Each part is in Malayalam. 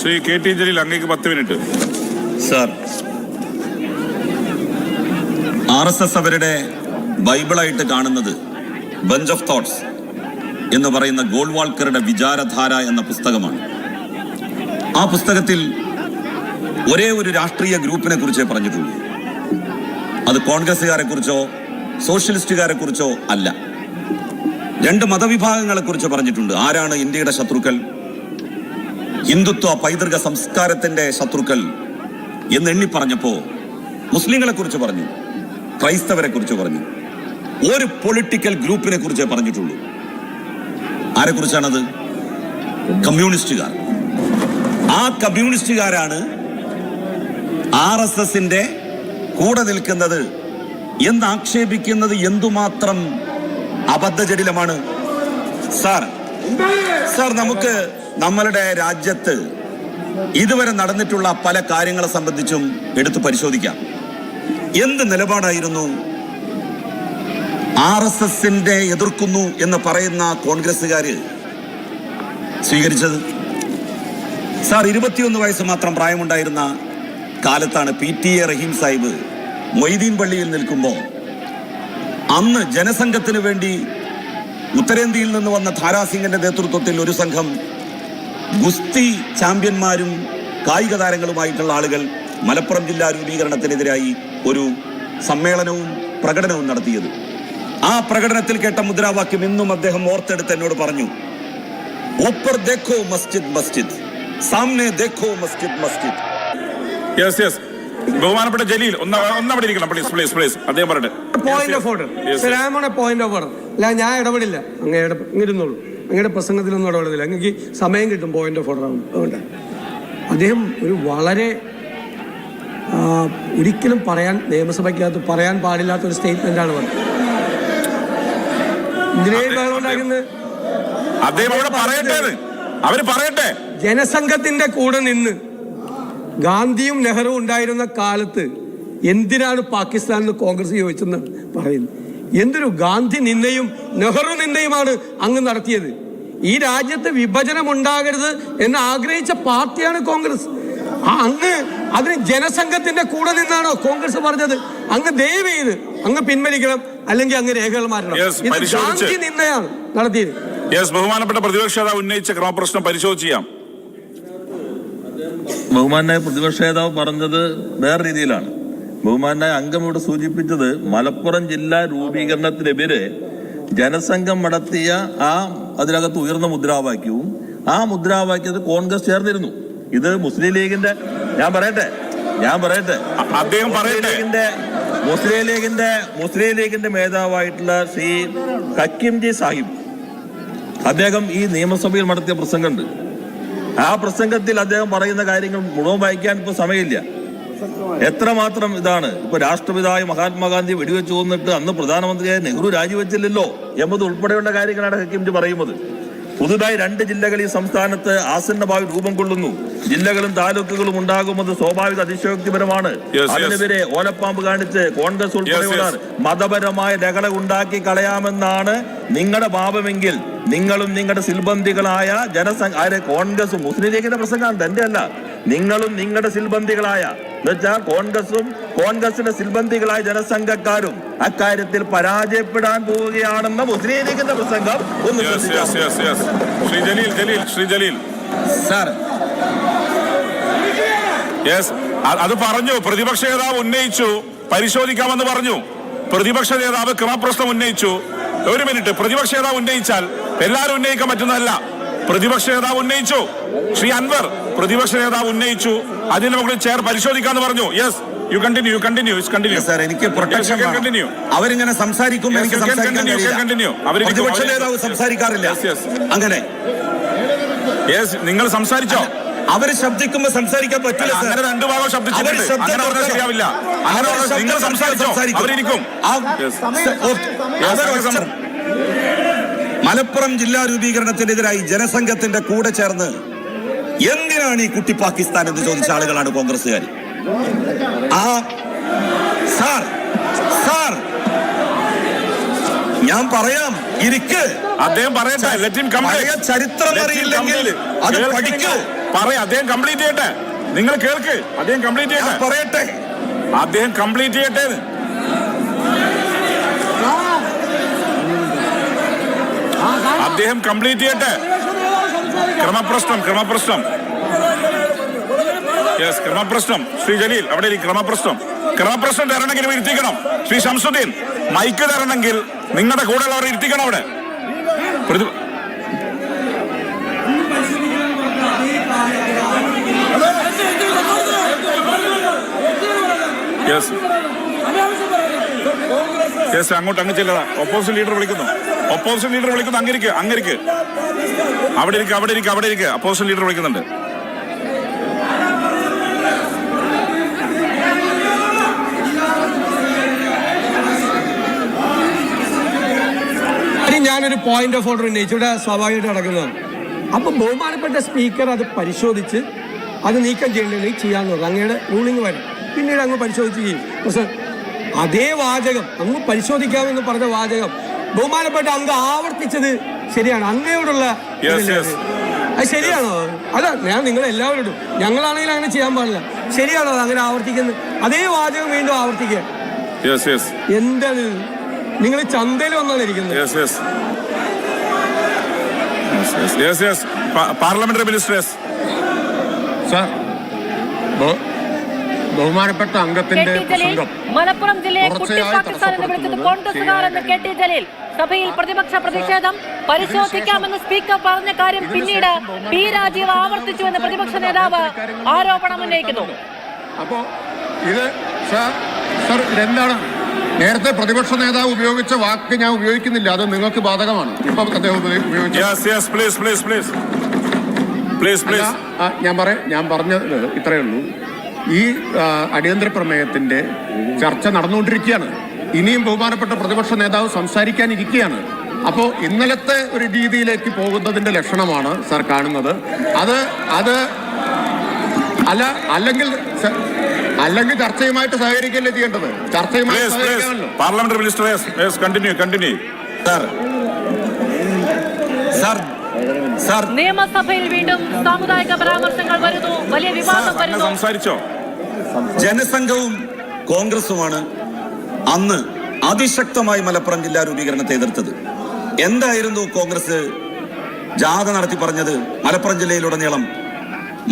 ശ്രീ കെ ടി ജലീൽ അങ്ങേക്ക് പത്ത് minute. Sir R S S അവരുടെ ബൈബിളായിട്ട് കാണുന്നത് ബഞ്ച് ഓഫ് തോട്ട്സ് എന്ന് പറയുന്ന ഗോൾവാൾക്കറുടെ വിചാരധാര എന്ന പുസ്തകമാണ്. ആ പുസ്തകത്തിൽ ഒരേ ഒരു രാഷ്ട്രീയ ഗ്രൂപ്പിനെ കുറിച്ചേ പറഞ്ഞിട്ടുള്ളൂ. അത് കോൺഗ്രസ്സുകാരെ കുറിച്ചോ സോഷ്യലിസ്റ്റുകാരെ കുറിച്ചോ അല്ല. രണ്ട് മതവിഭാഗങ്ങളെ കുറിച്ച് പറഞ്ഞിട്ടുണ്ട്. ആരാണ് ഇന്ത്യയുടെ ശത്രുക്കൾ? ഹിന്ദുത്വ പൈതൃക സംസ്കാരത്തിന്റെ ശത്രുക്കൾ എന്ന് എണ്ണി പറഞ്ഞപ്പോ മുസ്ലിങ്ങളെ കുറിച്ച് പറഞ്ഞു. ക്രൈസ്തവരെ കുറിച്ച് പറഞ്ഞു. ഒരു പൊളിറ്റിക്കൽ ഗ്രൂപ്പിനെ കുറിച്ചേ പറഞ്ഞിട്ടുള്ളൂ. ആരെ കുറിച്ചാണത്? കമ്മ്യൂണിസ്റ്റുകാർ. ആ കമ്മ്യൂണിസ്റ്റുകാരാണ് ആർ എസ് എസിന്റെ കൂടെ നിൽക്കുന്നത്. എന്ന് ആക്ഷേപിക്കുന്നത് എന്തുമാത്രം അബദ്ധജടിലമാണ്? സാർ സാർ നമുക്ക് നമ്മളുടെ രാജ്യത്ത് ഇതുവരെ നടന്നിട്ടുള്ള പല കാര്യങ്ങളെ സംബന്ധിച്ചും എടുത്തു പരിശോധിക്കാം. എന്ത് നിലപാടായിരുന്നു? ആർ എസ് എസിന്റെ എതിർക്കുന്നു എന്ന് പറയുന്ന കോൺഗ്രസ്സുകാര് സ്വീകരിച്ചത്? സാർ ഇരുപത്തിയൊന്ന് വയസ്സ് മാത്രം പ്രായമുണ്ടായിരുന്ന കാലത്താണ് P T A Raheem Sahib Moideen പള്ളിയിൽ നിൽക്കുമ്പോൾ അന്ന് ജനസംഘത്തിന് വേണ്ടി ഉത്തരേന്ത്യയിൽ നിന്ന് വന്ന ധാരാസിംഗിന്റെ നേതൃത്വത്തിൽ ഒരു സംഘം ഗുസ്തി ചാമ്പ്യന്മാരും കായിക താരങ്ങളുമായിട്ടുള്ള ആളുകൾ മലപ്പുറം ജില്ലാ രൂപീകരണത്തിനെതിരായി ഒരു സമ്മേളനവും പ്രകടനവും നടത്തിയത്. ആ പ്രകടനത്തിൽ കേട്ട മുദ്രാവാക്യം ഇന്നും അദ്ദേഹം ഓർത്തെടുത്ത് എന്നോട് പറഞ്ഞു ഓപ്പർ ദേഖോ മസ്ജിദ് മസ്ജിദ്. സാമ്നെ ദേഖോ മസ്ജിദ് മസ്ജിദ്. യെസ് യെസ് ബഹുമാനപ്പെട്ട ജലീൽ ഒന്ന് ഒന്നവിടെ ഇരിക്കണം പ്ലീസ് പ്ലീസ് പ്ലീസ് അദ്ദേഹം പറയട്ടെ പോയിന്റ് ഓഫ് ഓർഡർ. ശ്രീരാമണ പോയിന്റ് ഓഫ് ഓർഡർ അല്ല ഞാൻ ഇടപെടില്ല. അങ്ങ് ഇട അങ്ങയുടെ പ്രസംഗത്തിലൊന്നും ഇടപെടുന്നില്ല. നിങ്ങൾക്ക് സമയം കിട്ടും പോയിന്റ് ഓഫ് ഓർഡർ അതുകൊണ്ട് അദ്ദേഹം ഒരു വളരെ ഒരിക്കലും പറയാൻ നിയമസഭയ്ക്കകത്ത് പറയാൻ പാടില്ലാത്ത ഒരു സ്റ്റേറ്റ്മെന്റാണ് പറഞ്ഞത്. അവർ പറയട്ടെ. ജനസംഘത്തിന്റെ കൂടെ നിന്ന് ഗാന്ധിയും നെഹ്റുവും ഉണ്ടായിരുന്ന കാലത്ത് എന്തിനാണ് പാകിസ്ഥാനിൽ കോൺഗ്രസ് ചോദിച്ചെന്ന് പറയുന്നത്? എന്തൊരു ഗാന്ധി നിന്നയും നെഹ്റു നിന്നയുമാണ് അങ്ങ് നടത്തിയത്. ഈ രാജ്യത്ത് വിഭജനം ഉണ്ടാകരുത് എന്ന് ആഗ്രഹിച്ച പാർട്ടിയാണ് കോൺഗ്രസ്. അങ്ങ് അതിന് ജനസംഘത്തിന്റെ കൂടെ നിന്നാണോ കോൺഗ്രസ് പറഞ്ഞത്? അങ്ങ് ദയവ് ചെയ്ത് അങ്ങ് പിൻവലിക്കണം അല്ലെങ്കിൽ അങ്ങ് രേഖകൾ മാറ്റണം. ഇത് ഗാന്ധി നടത്തിയത്. യെസ് ബഹുമാനപ്പെട്ട പ്രതിപക്ഷ നേതാവ് ഉന്നയിച്ച ക്രമപ്രശ്നം പരിശോധിച്ച് ചെയ്യാം. ബഹുമാനായ പ്രതിപക്ഷ നേതാവ് പറഞ്ഞത് വേറെ രീതിയിലാണ്. ബഹുമാനായ അംഗം ഇവിടെ സൂചിപ്പിച്ചത് മലപ്പുറം ജില്ലാ രൂപീകരണത്തിനെതിരെ ജനസംഘം നടത്തിയ ആ അതിനകത്ത് ഉയർന്ന മുദ്രാവാക്യവും ആ മുദ്രാവാക്യത്തിൽ കോൺഗ്രസ് ചേർന്നിരുന്നു. ഇത് മുസ്ലിം ലീഗിന്റെ ഞാൻ പറയട്ടെ ഞാൻ പറയട്ടെ. അദ്ദേഹം ലീഗിന്റെ മുസ്ലിം ലീഗിന്റെ മുസ്ലിം ലീഗിന്റെ മേധാവായിട്ടുള്ള ശ്രീ ഹക്കിംജി സാഹിബ്. അദ്ദേഹം ഈ നിയമസഭയിൽ നടത്തിയ പ്രസംഗമുണ്ട്. ആ പ്രസംഗത്തിൽ അദ്ദേഹം പറയുന്ന കാര്യങ്ങൾ മുഴുവൻ വായിക്കാൻ ഇപ്പൊ സമയമില്ല. എത്രമാത്രം ഇതാണ്? ഇപ്പൊ രാഷ്ട്രപിതായ മഹാത്മാഗാന്ധി വെടിവെച്ചു കൊന്നിട്ട് അന്ന് പ്രധാനമന്ത്രിയായ നെഹ്റു രാജിവെച്ചില്ലല്ലോ എന്നത് ഉൾപ്പെടെയുള്ള കാര്യങ്ങളാണ് ഹക്കിംജി പറയുന്നത്. പുതുതായി രണ്ട് ജില്ലകൾ ഈ സംസ്ഥാനത്ത് ആസന്നഭാവി രൂപം കൊള്ളുന്നു. ജില്ലകളും താലൂക്കുകളും ഉണ്ടാകുന്നത് സ്വാഭാവിക അതിശയോക്തിപരമാണ്. അതിനെതിരെ ഓലപ്പാമ്പ് കാണിച്ച് കോൺഗ്രസ് ഉൾപ്പെടെയുള്ളവർ മതപരമായ രകള ഉണ്ടാക്കി കളയാമെന്നാണ് നിങ്ങളുടെ ഭാവമെങ്കിൽ നിങ്ങളും നിങ്ങളുടെ സിൽബന്ധികളായ ജനസംഘ ആരെ കോൺഗ്രസ് മുസ്ലിം ലീഗിന്റെ പ്രസംഗമാണ് തന്റെ അല്ല നിങ്ങളും നിങ്ങളുടെ സിൽബന്ധികളായ എന്നുവെച്ചാൽ കോൺഗ്രസും കോൺഗ്രസിന്റെ സിൽബന്ധികളായ ജനസംഘക്കാരും അക്കാര്യത്തിൽ പരാജയപ്പെടാൻ പോവുകയാണെന്ന മുസ്ലിം ലീഗിന്റെ പ്രസംഗം ഒന്ന് ശ്രീ ജലീൽ ജലീൽ ശ്രീ ജലീൽ. സാർ യെസ് അത് പറഞ്ഞു. പ്രതിപക്ഷ നേതാവ് ഉന്നയിച്ചു. പരിശോധിക്കാമെന്ന് പറഞ്ഞു. പ്രതിപക്ഷ നേതാവ് ക്രമപ്രശ്നം ഉന്നയിച്ചു. ഒരു മിനിറ്റ്. പ്രതിപക്ഷ നേതാവ് ഉന്നയിച്ചാൽ എല്ലാവരും ഉന്നയിക്കാൻ പറ്റുന്നതല്ല. പ്രതിപക്ഷ നേതാവ് ഉന്നയിച്ചു. ശ്രീ അൻവർ. പ്രതിപക്ഷ നേതാവ് ഉന്നയിച്ചു. അതിന് നമുക്ക് ചെയർ പരിശോധിക്കാന്ന് പറഞ്ഞു. Yes you continue you continue continue sir എനിക്ക് പ്രൊട്ടക്ഷൻ കണ്ടിന്യൂ അവരിങ്ങനെ സംസാരിക്കുമ്പോൾ എനിക്ക് കണ്ടിന്യൂ അവർ പ്രതിപക്ഷ നേതാവ് സംസാരിക്കാറില്ല. അങ്ങനെ. യെസ് നിങ്ങൾ സംസാരിച്ചോ? അവർ ശബ്ദിക്കുമ്പോ സംസാരിക്കാൻ പറ്റില്ല അങ്ങനെ രണ്ടു ഭാഗം ശബ്ദിച്ചിട്ടുണ്ട്. ശരിയാവില്ല. അങ്ങനെ നിങ്ങൾ സംസാരിച്ചോ? സംസാരിക്കും. മലപ്പുറം ജില്ലാ രൂപീകരണത്തിനെതിരായി ജനസംഘത്തിന്റെ കൂടെ ചേർന്ന് എന്തിനാണ് ഈ കുട്ടി പാകിസ്ഥാൻ എന്ന് ചോദിച്ച ആളുകളാണ് കോൺഗ്രസ്സുകാർ ആ സാർ സാർ. ഞാൻ പറയാം ഇരിക്ക്. അദ്ദേഹം പറയട്ടെ ചരിത്രം അറിയില്ലെങ്കിൽ അത് പഠിക്കൂ. പറയാം അദ്ദേഹം കംപ്ലീറ്റ് ചെയ്യട്ടെ. നിങ്ങൾ കേൾക്ക്. അദ്ദേഹം കംപ്ലീറ്റ് ചെയ്യട്ടെ. പറയട്ടെ. അദ്ദേഹം കംപ്ലീറ്റ് ചെയ്യട്ടെ. അദ്ദേഹം കംപ്ലീറ്റ് ചെയ്യട്ടെ. ക്രമപ്രശ്നം ക്രമപ്രശ്നം. യെസ് ക്രമപ്രശ്നം. ശ്രീ ജലീൽ അവിടെ ക്രമപ്രശ്നം. ക്രമപ്രശ്നം തരണമെങ്കിൽ ഇരുത്തിക്കണം. ശ്രീ ശംസുദ്ദീൻ മൈക്ക് തരണമെങ്കിൽ നിങ്ങളുടെ കൂടെയുള്ളവർ ഇരുത്തിക്കണം അവിടെ. യെസ് യെസ് അങ്ങോട്ട് അങ്ങ് ചെല്ലടാ ഓപ്പോസിറ്റ് ലീഡർ വിളിക്കുന്നു. ഓപ്പോസിറ്റ് ലീഡർ വിളിക്കുന്നു. അങ്ങിരിക്ക് അങ്ങിരിക്ക് അവിടെ ഇരിക്കുക അവിടെ ഇരിക്കുക അവിടെ ഇരിക്കുക അപ്പോസ്റ്റൽ ലീഡർ വിളിക്കുന്നുണ്ട്. ഞാനൊരു പോയിന്റ് ഓഫ് ഓർഡർ ഉന്നയിച്ചു. ഇവിടെ സ്വാഭാവികമായിട്ട് നടക്കുന്നതാണ് അപ്പം ബഹുമാനപ്പെട്ട സ്പീക്കർ അത് പരിശോധിച്ച് അത് നീക്കം ചെയ്യേണ്ടത് ചെയ്യാന്ന് പറഞ്ഞു അങ്ങയുടെ റൂളിംഗ് വരും. പിന്നീട് അങ്ങ് പരിശോധിച്ച് ചെയ്യും അതേ വാചകം അങ്ങ് പരിശോധിക്കാമെന്ന് പറഞ്ഞ വാചകം ബഹുമാനപ്പെട്ട അങ്ങ് ആവർത്തിച്ചത് ശരിയാണ്. അങ്ങയോടുള്ള. അത്? ശരിയാണോ? അല്ല ഞാൻ നിങ്ങൾ എല്ലാവരോടും ഞങ്ങളാണെങ്കിൽ അങ്ങനെ ചെയ്യാൻ പാടില്ല. ശരിയാണോ അത് അങ്ങനെ ആവർത്തിക്കുന്നത്? അതേ വാചകം വീണ്ടും ആവർത്തിക്കുക. യെസ് യെസ് എന്താണ്? നിങ്ങൾ ചന്തയിൽ വന്നാണ് ഇരിക്കുന്നത്. Yes yes yes yes parliamentary ministers sir ബഹുമാനപ്പെട്ട അംഗത്തിന്റെ മലപ്പുറം ജില്ലയെ എന്ന് കെ ടി ജലീൽ. സഭയിൽ പ്രതിപക്ഷ പ്രതിഷേധം പരിശോധിക്കാമെന്ന് സ്പീക്കർ പറഞ്ഞ കാര്യം പിന്നീട് പി രാജീവ് ആവർത്തിച്ചുവെന്ന് പ്രതിപക്ഷ നേതാവ് ആരോപണം ഉന്നയിക്കുന്നു. അപ്പോ ഇത് സർ ഇതെന്താണ്? നേരത്തെ പ്രതിപക്ഷ നേതാവ് ഉപയോഗിച്ച വാക്ക് ഞാൻ ഉപയോഗിക്കുന്നില്ല. അത് നിങ്ങൾക്ക് ബാധകമാണ്. ഇപ്പൊ അദ്ദേഹം ഉപയോഗി- yes yes please please please please അല്ല, പ്ലീസ് ഞാൻ പറ ഞാൻ പറഞ്ഞത് ഇത്രയേ ഉള്ളൂ. ഈ അടിയന്തര പ്രമേയത്തിന്റെ ചർച്ച നടന്നുകൊണ്ടിരിക്കുകയാണ്. ഇനിയും ബഹുമാനപ്പെട്ട പ്രതിപക്ഷ നേതാവ് സംസാരിക്കാനിരിക്കുകയാണ്. അപ്പോൾ ഇന്നലത്തെ ഒരു രീതിയിലേക്ക് പോകുന്നതിന്റെ ലക്ഷണമാണ് സാർ കാണുന്നത്. അത് അത് അല്ല അല്ലെങ്കിൽ അല്ലെങ്കിൽ ചർച്ചയുമായിട്ട് സഹകരിക്കല്ലേ ചെയ്യേണ്ടത്? ചർച്ചയുമായി please please സഹകരിക്കാമല്ലോ parliamentary minister yes yes continue continue sir sir sir നിയമസഭയിൽ വീണ്ടും സാമുദായിക പരാമർശങ്ങൾ വരുന്നു. വലിയ വിവാദം വരുന്നു. സംസാരിച്ചോ? ജനസംഘവും കോൺഗ്രസുമാണ് അന്ന് അതിശക്തമായി മലപ്പുറം ജില്ലാ രൂപീകരണത്തെ എതിർത്തത്. എന്തായിരുന്നു കോൺഗ്രസ് ജാഥ നടത്തി പറഞ്ഞത്? മലപ്പുറം ജില്ലയിലുടനീളം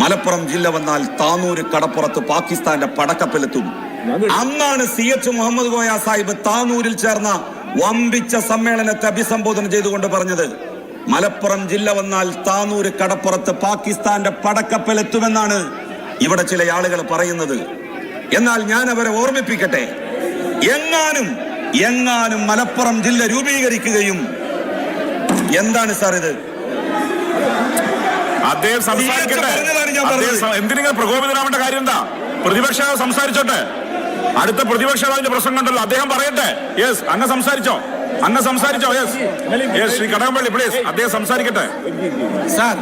മലപ്പുറം ജില്ല വന്നാൽ താനൂര് കടപ്പുറത്ത് പാകിസ്ഥാന്റെ പടക്കപ്പലെത്തും. അന്നാണ് സി എച്ച് മുഹമ്മദ് കോയ സാഹിബ് താനൂരിൽ ചേർന്ന വമ്പിച്ച സമ്മേളനത്തെ അഭിസംബോധന ചെയ്തുകൊണ്ട് പറഞ്ഞത് മലപ്പുറം ജില്ല വന്നാൽ താനൂര് കടപ്പുറത്ത് പാകിസ്ഥാന്റെ പടക്കപ്പലെത്തുമെന്നാണ് ഇവിടെ ചില ആളുകൾ പറയുന്നത്. എന്നാൽ ഞാൻ അവരെ ഓർമ്മിപ്പിക്കട്ടെ. എങ്ങാനും എങ്ങാനും മലപ്പുറം ജില്ല രൂപീകരിക്കുകയും എന്താണ് സാർ ഇത്? അദ്ദേഹം സംസാരിക്കട്ടെ. എന്തിനാ പ്രകോപിതരാവേണ്ട കാര്യം എന്താ? പ്രതിപക്ഷ സംസാരിച്ചോട്ടെ. അടുത്ത പ്രതിപക്ഷ പ്രശ്നം പ്രസംഗം ഉണ്ടല്ലോ അദ്ദേഹം പറയട്ടെ. യെസ് അങ്ങ് സംസാരിച്ചോ. അങ്ങ് സംസാരിച്ചോ. Yes yes Shri Kadakampally please അദ്ദേഹം സംസാരിക്കട്ടെ. സാർ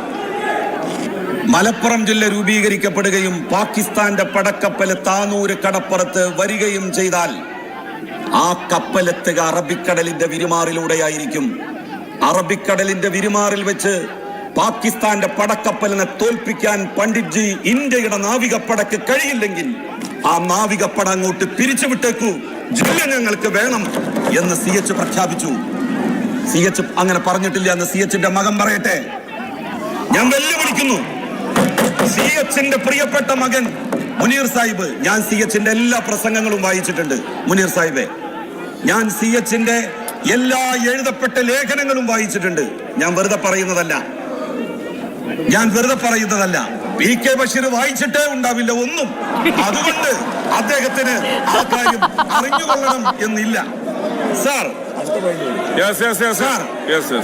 മലപ്പുറം ജില്ല രൂപീകരിക്കപ്പെടുകയും പാകിസ്ഥാന്റെ പടക്കപ്പൽ താനൂര് കടപ്പുറത്ത് വരികയും ചെയ്താൽ ആ കപ്പലെത്തുക അറബിക്കടലിന്റെ വിരുമാറിലൂടെയായിരിക്കും. അറബിക്കടലിന്റെ വിരുമാറിൽ വെച്ച് പാകിസ്ഥാന്റെ പടക്കപ്പലിനെ തോൽപ്പിക്കാൻ പണ്ഡിറ്റ്ജി ഇന്ത്യയുടെ നാവികപ്പടക്ക് കഴിയില്ലെങ്കിൽ ആ നാവികപ്പട അങ്ങോട്ട് പിരിച്ചുവിട്ടേക്കൂ ജില്ല ഞങ്ങൾക്ക് വേണം എന്ന് സി എച്ച് പ്രഖ്യാപിച്ചു. സി എച്ച് അങ്ങനെ പറഞ്ഞിട്ടില്ല എന്ന് സി എച്ചിന്റെ മകൻ പറയട്ടെ. ഞാൻ വെല്ലുവിളിക്കുന്നു. സി എച്ചിന്റെ പ്രിയപ്പെട്ട മകൻ മുനീർ സാഹിബ് ഞാൻ സി എച്ചിന്റെ എല്ലാ പ്രസംഗങ്ങളും വായിച്ചിട്ടുണ്ട്. മുനീർ സാഹിബെ ഞാൻ സി എച്ചിന്റെ എല്ലാ എഴുതപ്പെട്ട ലേഖനങ്ങളും വായിച്ചിട്ടുണ്ട്. ഞാൻ വെറുതെ പറയുന്നതല്ല. ഞാൻ വെറുതെ പറയുന്നതല്ല. പി കെ ബഷീർ വായിച്ചിട്ടേ ഉണ്ടാവില്ല ഒന്നും. അതുകൊണ്ട് അദ്ദേഹത്തിന് ആ കാര്യം അറിഞ്ഞുകൊള്ളണം എന്നില്ല. സാർ. യെസ്